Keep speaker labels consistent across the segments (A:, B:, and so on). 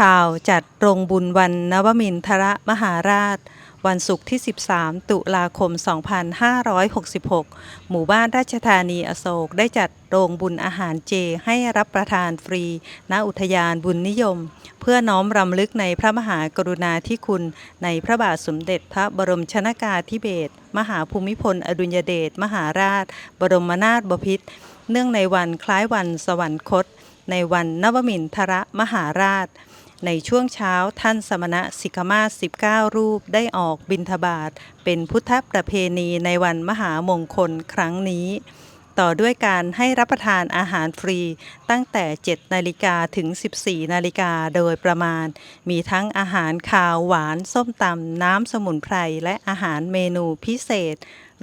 A: ข่าวจัดโรงบุญวันนวมินทรมหาราช วันศุกร์ที่ 13 ตุลาคม 2566 หมู่บ้านราชธานีอโศกได้จัดโรงบุญอาหารเจให้รับประทานฟรี ณ อุทยานบุญนิยม เพื่อน้อมรำลึกในพระมหากรุณาธิคุณ ในพระบาทสมเด็จพระบรมชนากาธิเบศรมหาภูมิพล อดุลยเดชมหาราช บรมนาถบพิตรเนื่องในวันคล้ายวันสวรรคตในวันนวมินทรมหาราช ในช่วงเช้าท่านสมณะสิกมาศ19 รูปได้ออกบิณฑบาตเป็นพุทธประเพณีในวันมหามงคลครั้งนี้ ต่อด้วยการให้รับประทานอาหารฟรีตั้งแต่ 7 นาฬิกาถึง 14 นาฬิกาโดยประมาณ มีทั้งอาหารคาวหวานส้มตำน้ำสมุนไพร และอาหารเมนูพิเศษ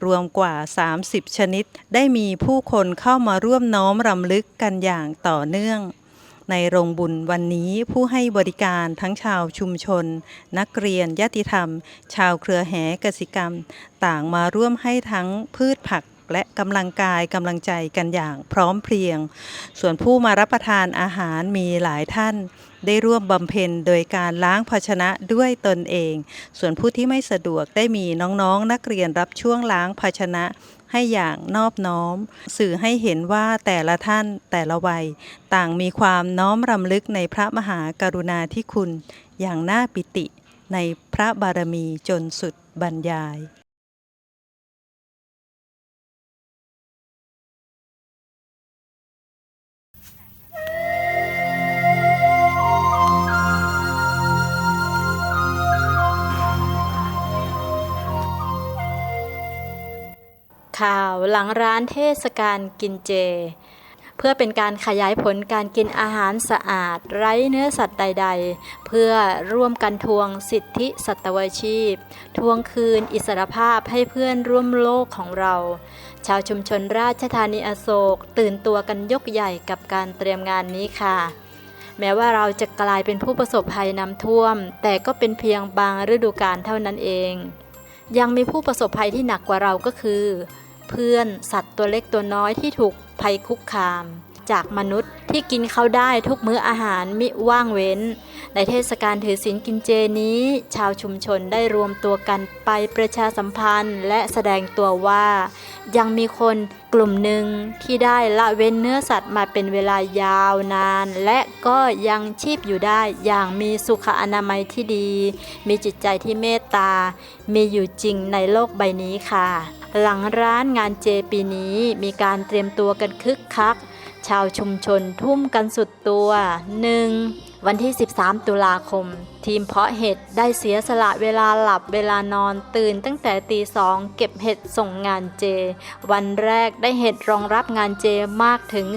A: รวมกว่า 30 ชนิด ได้มีผู้คนเข้ามาร่วมน้อมรำลึกกันอย่างต่อเนื่อง ในโรงบุญวันนี้ผู้ให้บริการทั้งชาวชุมชน นักเรียนญาติธรรม ชาวเครือแหกสิกรรม ต่างมาร่วมให้ทั้งพืชผักและกำลังกายกำลังใจกันอย่างพร้อมเพรียง ส่วนผู้มารับประทานอาหารมีหลายท่าน ได้ร่วมบำเพ็ญโดยการล้างภาชนะด้วยตนเอง ส่วนผู้ที่ไม่สะดวกได้มีน้องๆนักเรียนรับช่วงล้างภาชนะ ให้อย่างนอบน้อม สื่อให้เห็นว่าแต่ละท่านแต่ละวัย ต่างมีความน้อมรำลึกในพระมหากรุณาธิคุณ อย่างน่าปิติในพระบารมีจนสุดบรรยาย
B: ข่าวหลังร้านเทศกาลกินเจ เพื่อเป็นการขยายผลการกินอาหารสะอาด ไร้เนื้อสัตว์ใด ๆ เพื่อร่วมกันทวงสิทธิสัตวชีพ ทวงคืนอิสรภาพให้เพื่อนร่วมโลกของเรา ชาวชุมชนราชธานีอโศก ตื่นตัวกันยกใหญ่กับการเตรียมงานนี้ค่ะแม้ว่าเราจะกลายเป็นผู้ประสบภัยน้ำท่วม แต่ก็เป็นเพียงบางฤดูกาลเท่านั้นเอง ยังมีผู้ประสบภัยที่หนักกว่าเราก็คือ เพื่อนสัตว์ตัวเล็กตัวน้อยที่ถูกภัยคุกคาม จากมนุษย์ที่กินเขาได้ทุกมื้ออาหารมิว่างเว้น ในเทศกาลถือศีลกินเจนี้ ชาวชุมชนได้รวมตัวกันไปประชาสัมพันธ์ และแสดงตัวว่า ยังมีคนกลุ่มหนึ่งที่ได้ละเว้นเนื้อสัตว์มาเป็นเวลายาวนาน และก็ยังชีพอยู่ได้อย่างมีสุขอนามัยที่ดี มีจิตใจที่เมตตา มีอยู่จริงในโลกใบนี้ค่ะ หลังร้านงานเจปีนี้มีการเตรียมตัวกันคึกคัก ชาวชุมชนทุ่มกันสุดตัว 1. วันที่ 13 ตุลาคม ทีมเพาะเห็ดได้เสียสละเวลาหลับเวลานอนตื่นตั้งแต่ตีสองเก็บเห็ดส่งงานเจ วันแรกได้เห็ดรองรับงานเจมากถึง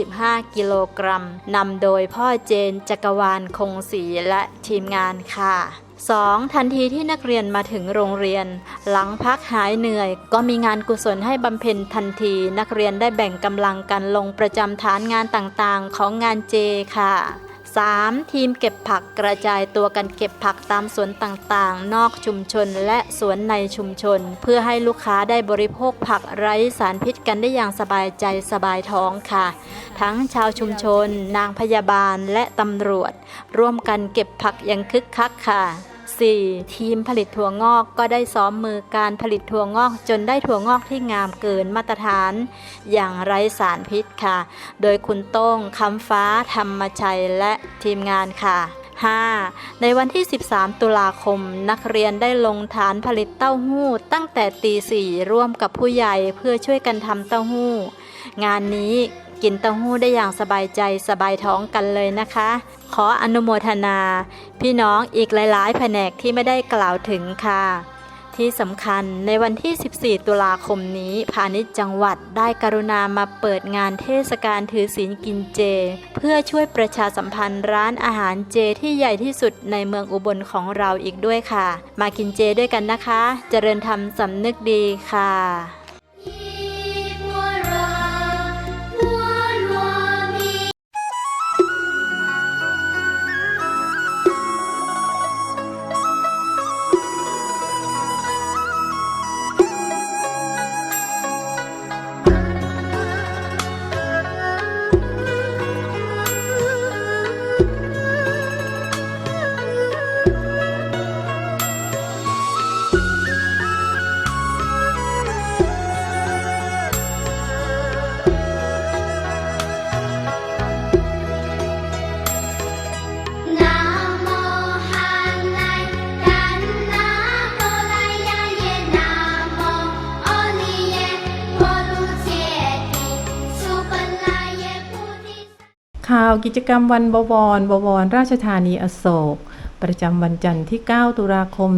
B: 45 กิโลกรัมนำโดยพ่อเจนจักรวาลคงศรีและทีมงานค่ะ 2. ทันทีที่นักเรียนมาถึงโรงเรียน หลังพักหายเหนื่อย ก็มีงานกุศลให้บำเพ็ญทันที นักเรียนได้แบ่งกำลังกันลงประจำฐานงานต่างๆ ของงานเจค่ะ 3. ทีมเก็บผักกระจายตัวกันเก็บผักตามสวนต่างๆ นอกชุมชนและสวนในชุมชน เพื่อให้ลูกค้าได้บริโภคผักไร้สารพิษกันได้อย่างสบายใจสบายท้องค่ะ ทั้งชาวชุมชน นางพยาบาลและตำรวจ ร่วมกันเก็บผักอย่างคึกคักค่ะ 4. ทีมผลิตถั่วงอกก็ได้ซ้อมมือการผลิตถั่วงอกจนได้ถั่วงอกที่งามเกินมาตรฐาน อย่างไร้สารพิษค่ะ โดยคุณโต้งคำฟ้าธรรมชัยและทีมงานค่ะ 5. ในวันที่ 13 ตุลาคม นักเรียนได้ลงฐานผลิตเต้าหู้ ตั้งแต่ตีสี่ร่วมกับผู้ใหญ่เพื่อช่วยกันทำเต้าหู้ งานนี้ กินเต้าหู้ได้อย่างสบายใจสบายท้องกันเลยนะคะ ขออนุโมทนา พี่น้องอีกหลายๆ แผนกที่ไม่ได้กล่าวถึงค่ะ ที่สำคัญในวันที่ 14 ตุลาคมนี้พาณิชย์จังหวัดได้กรุณามาเปิดงานเทศกาลถือศีลกินเจ เพื่อช่วยประชาสัมพันธ์ร้านอาหารเจที่ใหญ่ที่สุดในเมืองอุบลของเราอีกด้วยค่ะ มากินเจด้วยกันนะคะ เจริญธรรมสำนึกดีค่ะ
C: ข่าวกิจกรรมวันบวร บวร ราชธานีอโศก ประจำวันจันทร์ที่ 9 ตุลาคม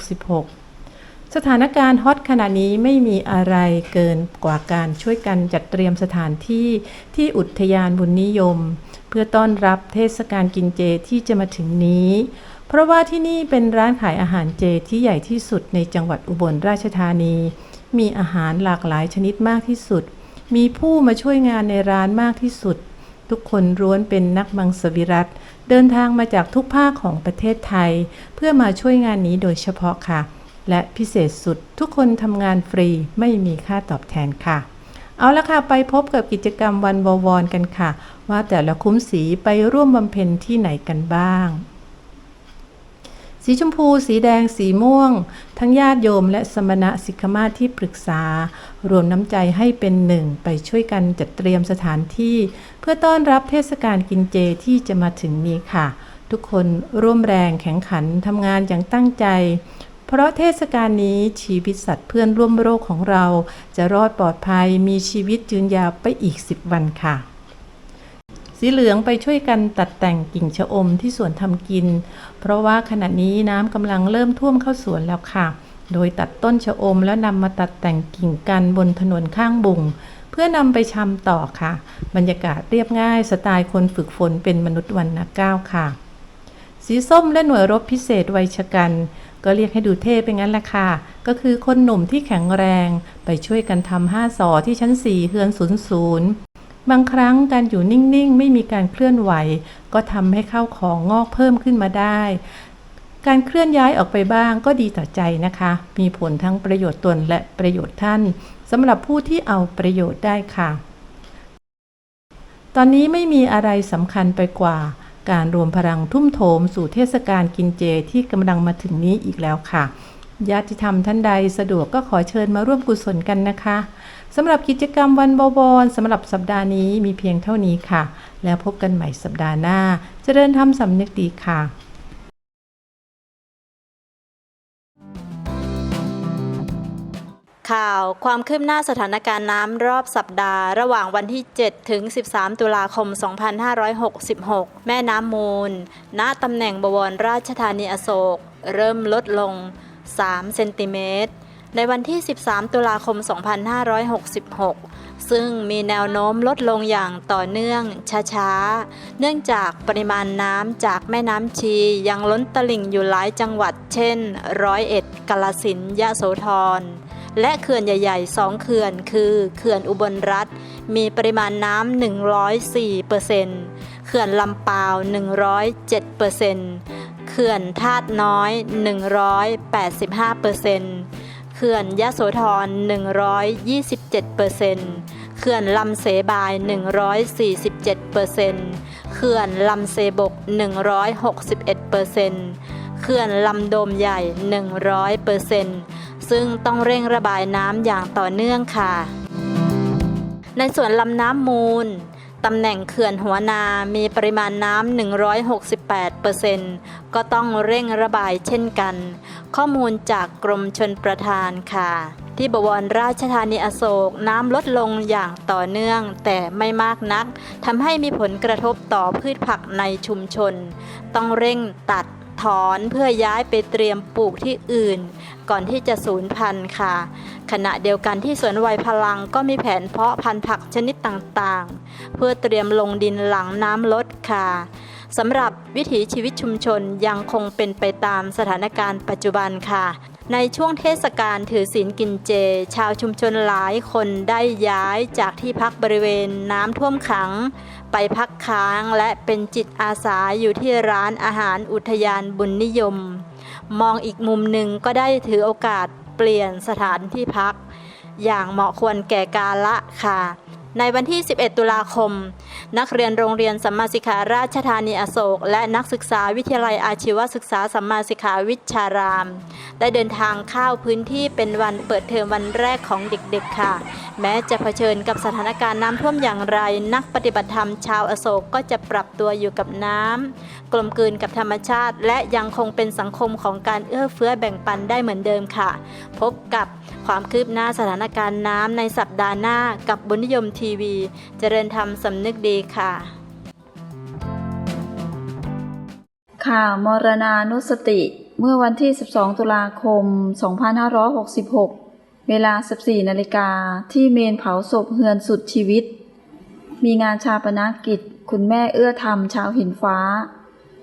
C: 2566 สถานการณ์ฮอตขณะนี้ไม่มีอะไรเกินกว่าการช่วยกันจัดเตรียมสถานที่ที่อุทยานบุญนิยม เพื่อต้อนรับเทศกาลกินเจที่จะมาถึงนี้ เพราะว่าที่นี่เป็นร้านขายอาหารเจที่ใหญ่ที่สุดในจังหวัดอุบลราชธานี มีอาหารหลากหลายชนิดมากที่สุด มีผู้มาช่วยงานในร้านมากที่สุด ทุกคนร้วนเป็นนักมังสวิรัตเดินทางมาจากทุกภาคของประเทศไทย เพื่อมาช่วยงานนี้โดยเฉพาะค่ะ และพิเศษสุดทุกคนทำงานฟรีไม่มีค่าตอบแทนค่ะ เอาละค่ะ ไปพบกับกิจกรรมวันบวรกันค่ะ ว่าแต่ละคุ้มสีไปร่วมบำเพ็ญที่ไหนกันบ้าง สีชมพู สีแดง สีม่วง ทั้งญาติโยมและสมณะสิกขมาที่ปรึกษา รวมน้ำใจให้เป็นหนึ่งไปช่วยกันจัดเตรียมสถานที่ เพื่อต้อนรับเทศกาลกินเจที่จะมาถึงนี้ค่ะ ทุกคนร่วมแรงแข็งขันทำงานอย่างตั้งใจ เพราะเทศกาลนี้ชีวิตสัตว์เพื่อนร่วมโรคของเรา จะรอดปลอดภัยมีชีวิตยืนยาวไปอีก 10 วันค่ะ สีเหลืองไปช่วยกันตัดแต่งกิ่งชะอมที่สวนทำกิน เพราะว่าขณะนี้น้ำกำลังเริ่มท่วมเข้าสวนแล้วค่ะ โดยตัดต้นชะอมแล้วนำมาตัดแต่งกิ่งกันบนถนนข้างบุง เพื่อนำไปชำต่อค่ะ บรรยากาศเรียบง่ายสไตล์คนฝึกฝนเป็นมนุษย์วันนะก้าวค่ะ สีส้มและหน่วยรบพิเศษวัยชะกันก็เรียกให้ดูเท่ไปงั้นแหละค่ะ ก็คือคนหนุ่มที่แข็งแรง ไปช่วยกันทำห้าสอที่ชั้นสี่เฮือนศูนย์ศูนย์ บางครั้งการอยู่นิ่งๆ ไม่มีการเคลื่อนไหว ก็ทำให้เข้าของงอกเพิ่มขึ้นมาได้ การเคลื่อนย้ายออกไปบ้างก็ดีต่อใจนะคะ มีผลทั้งประโยชน์ตนและประโยชน์ท่านสำหรับผู้ที่เอาประโยชน์ได้ค่ะ ตอนนี้ไม่มีอะไรสำคัญไปกว่า การรวมพลังทุ่มโถมสู่เทศกาลกินเจที่กำลังมาถึงนี้อีกแล้วค่ะ ญาติธรรมท่านใดสะดวกก็ขอเชิญมาร่วมกุศลกันนะคะสำหรับกิจกรรมวันบวรสำหรับสัปดาห์นี้มีเพียงเท่านี้ค่ะ แล้วพบกันใหม่สัปดาห์หน้าเจริญธรรมสำนึกดีค่ะ
B: ข่าวความคืบหน้าสถานการณ์น้ำรอบสัปดาห์ ระหว่างวันที่ 7 ถึง 13 ตุลาคม 2566 แม่น้ำมูล ณตำแหน่งบวรราชธานีอโศก เริ่มลดลง 3 เซนติเมตร ในวันที่ 13 ตุลาคม 2566 ซึ่งมีแนวโน้มลดลงอย่างต่อเนื่องช้าๆ เนื่องจากปริมาณน้ำจากแม่น้ำชียังล้นตลิ่งอยู่หลายจังหวัด เช่น ร้อยเอ็ดกาลสินยะโสธรและเขื่อนใหญ่ๆ 2 เขื่อนคือเขื่อนอุบลรัฐ มีปริมาณน้ำ104เปอร์เขื่อนลำปาว 107เเขื่อนธาตุน้อย 185เปอร์เขื่อนยะโสธร 127เปอร์เขื่อนลำเสบาย 147เปอร์เขื่อนลำเสบก 161เปอร์เขื่อนลำโดมใหญ่ 100เปอร์เซ็นต์ซึ่งต้องเร่งระบายน้ำอย่างต่อเนื่องค่ะ ในส่วนลำน้ำมูล ตำแหน่งเขื่อนหัวนา มีปริมาณน้ำ 168เปอร์เซนก็ต้องเร่งระบายเช่นกัน ข้อมูลจากกรมชนประทานค่ะ ที่บวรราชธานีอโศกน้ำลดลงอย่างต่อเนื่อง แต่ไม่มากนักทำให้มีผลกระทบต่อพืชผักในชุมชน ต้องเร่งตัด ถอนเพื่อย้ายไปเตรียมปลูกที่อื่น ก่อนที่จะสูญพันธุ์ค่ะ ขณะเดียวกันที่สวนวัยพลังก็มีแผนเพาะพันธุ์ผักชนิดต่างๆ เพื่อเตรียมลงดินหลังน้ำลดค่ะสำหรับวิถีชีวิตชุมชนยังคงเป็นไปตามสถานการณ์ปัจจุบันค่ะ ในช่วงเทศกาลถือศีลกินเจ ชาวชุมชนหลายคนได้ย้ายจากที่พักบริเวณน้ำท่วมขัง ไปพักค้างและเป็นจิตอาสาอยู่ที่ร้านอาหารอุทยานบุญนิยม มองอีกมุมหนึ่งก็ได้ถือโอกาสเปลี่ยนสถานที่พัก อย่างเหมาะควรแก่กาละค่ะ ในวันที่ 11 ตุลาคม นักเรียนโรงเรียนสัมมาสิกขาราชธานีอโศก และนักศึกษาวิทยาลัยอาชีวศึกษาสัมมาสิกขาวิชาราม ได้เดินทางเข้าพื้นที่เป็นวันเปิดเทอมวันแรกของเด็กๆค่ะ แม้จะเผชิญกับสถานการณ์น้ำท่วมอย่างไร นักปฏิบัติธรรมชาวอโศกก็จะปรับตัวอยู่กับน้ำกลมกลืนกับธรรมชาติ และยังคงเป็นสังคมของการเอื้อเฟื้อแบ่งปันได้เหมือนเดิมค่ะ พบกับ ความคืบหน้าสถานการณ์น้ำในสัปดาห์หน้ากับบุญนิยมทีวี เจริญธรรมสำนึกดีค่ะ
D: ข่าวมรณานุสติ เมื่อวันที่ 12 ตุลาคม 2566 เวลา 14 นาฬิกาที่เมนเผาศพเฮือนสุดชีวิต มีงานชาปนกิจ คุณแม่เอื้อธรรมชาวหินฟ้า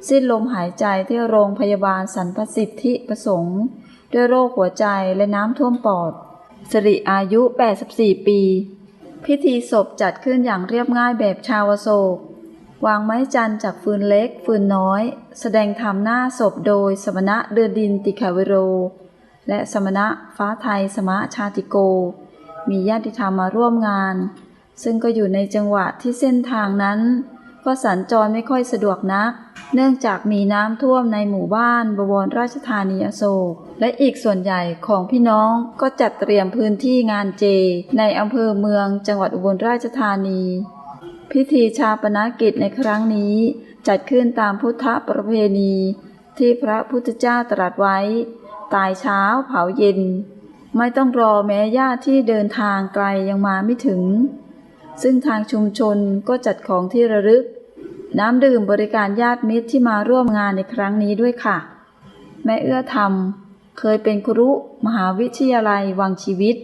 D: สิ้นลมหายใจที่โรงพยาบาลสรรพสิทธิประสงค์ ด้วยโรคหัวใจและน้ำท่วมปอด สิริอายุ 84 ปี พิธีศพจัดขึ้นอย่างเรียบง่ายแบบชาวโศก วางไม้จันจากฟืนเล็ก ฟืนน้อย แสดงธรรมหน้าศพโดยสมณะเดือดินติขาวโร และสมณะฟ้าไทยสมะชาติโก มีญาติธรรมมาร่วมงาน ซึ่งก็อยู่ในจังหวะที่เส้นทางนั้น ก็สัญจรไม่ค่อยสะดวกนัก เนื่องจากมีน้ำท่วมในหมู่บ้านบวรราชธานีอโศก และอีกส่วนใหญ่ของพี่น้องก็จัดเตรียมพื้นที่งานเจ ในอำเภอเมืองจังหวัดอุบลราชธานี พิธีชาปนกิจในครั้งนี้ จัดขึ้นตามพุทธประเพณี ที่พระพุทธเจ้าตรัสไว้ ตายเช้าเผาเย็น ไม่ต้องรอแม้ญาติที่เดินทางไกลยังมาไม่ถึง ซึ่งทางชุมชนก็จัดของที่ระลึก น้ำดื่มบริการญาติมิตรที่มาร่วมงานในครั้งนี้ด้วยค่ะ แม่เอื้อธรรม เคยเป็นครุมหาวิทยาลัยวังชีวิต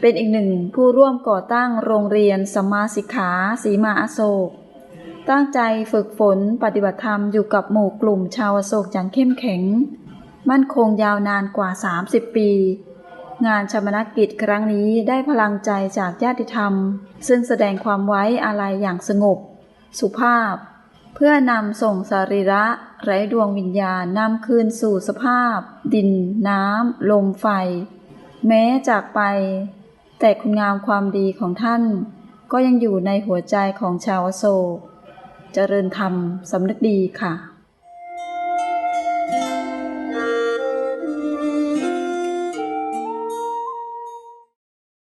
D: เป็นอีกหนึ่งผู้ร่วมก่อตั้งโรงเรียนสมาสิกขาสีมาอโศก ตั้งใจฝึกฝนปฏิบัติธรรมอยู่กับหมู่กลุ่มชาวอโศกอย่างเข้มแข็ง มั่นคงยาวนานกว่า 30 ปี งานชาปนกิจครั้งนี้ได้พลังใจจากญาติธรรม ซึ่งแสดงความไว้อาลัยอย่างสงบ สุภาพ เพื่อนำส่งสรีระไร้ดวงวิญญาณนำคืนสู่สภาพ ดิน น้ำ ลมไฟ แม้จากไป แต่คุณงามความดีของท่าน ก็ยังอยู่ในหัวใจของชาวโศกเจริญธรรมสำนึกดีค่ะ